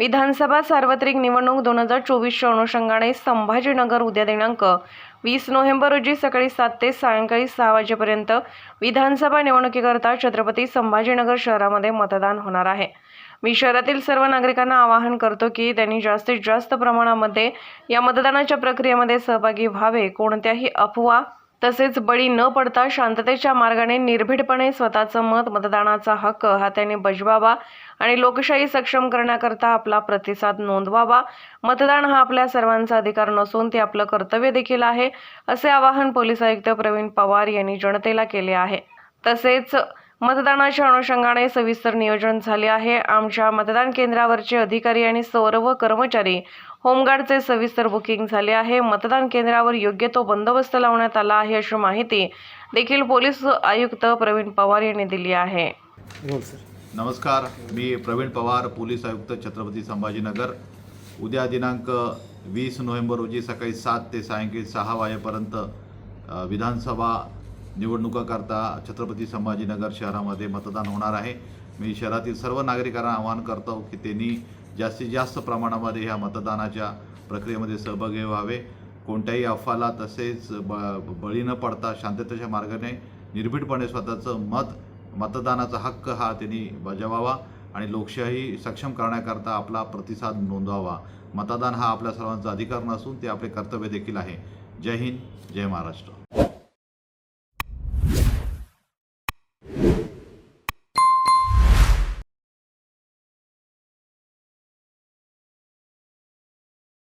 विधानसभा सार्वत्रिक निवडणूक दोन हजार चोवीसच्या अनुषंगाने संभाजीनगर उद्या दिनांक वीस नोव्हेंबर रोजी सकाळी सात ते सायंकाळी सहा वाजेपर्यंत विधानसभा निवडणुकीकरता छत्रपती संभाजीनगर शहरामध्ये मतदान होणार आहे. मी शहरातील सर्व नागरिकांना आवाहन करतो की त्यांनी जास्तीत जास्त प्रमाणामध्ये या मतदानाच्या प्रक्रियेमध्ये सहभागी व्हावे. कोणत्याही अफवा तसेच बळी न पडता शांततेच्या मार्गाने निर्भीडपणे स्वतःचं मत मतदानाचा हक्क हा त्यांनी बजवावा आणि लोकशाही सक्षम करण्याकरता आपला प्रतिसाद नोंदवावा. मतदान हा आपल्या सर्वांचा अधिकार नसून ते आपलं कर्तव्य देखील आहे असे आवाहन पोलीस आयुक्त प्रवीण पवार यांनी जनतेला केले आहे. तसेच मतदानाच्या अनुषंगाने सविस्तर नियोजन झाले आहे. आमच्या मतदान केंद्रावरचे अधिकारी आणि सर्व कर्मचारी होमगार्डचे सविस्तर बुकिंग झाले आहे. मतदान केंद्रावर योग्य तो बंदोबस्त लावण्यात आला आहे अशी माहिती देखील पोलीस आयुक्त प्रवीण पवार यांनी दिली आहे. नमस्कार. मी प्रवीण पवार पोलीस आयुक्त छत्रपती संभाजीनगर. उद्या दिनांक वीस नोव्हेंबर रोजी सकाळी सात ते सायंकाळी सहा वाजेपर्यंत विधानसभा निवडणुकाकरता छत्रपती संभाजीनगर शहरामध्ये मतदान होणार आहे. मी शहरातील सर्व नागरिकांना आवाहन करतो की त्यांनी जास्तीत जास्त प्रमाणामध्ये ह्या मतदानाच्या प्रक्रियेमध्ये सहभागी व्हावे. कोणत्याही अफवाला तसेच ब बळी न पडता शांततेच्या मार्गाने निर्भीडपणे स्वतःचं मत मतदानाचा हक्क हा त्यांनी बजावावा आणि लोकशाही सक्षम करण्याकरता आपला प्रतिसाद नोंदवावा. मतदान हा आपल्या सर्वांचा अधिकार नसून ते आपले कर्तव्य देखील आहे. जय हिंद जय महाराष्ट्र.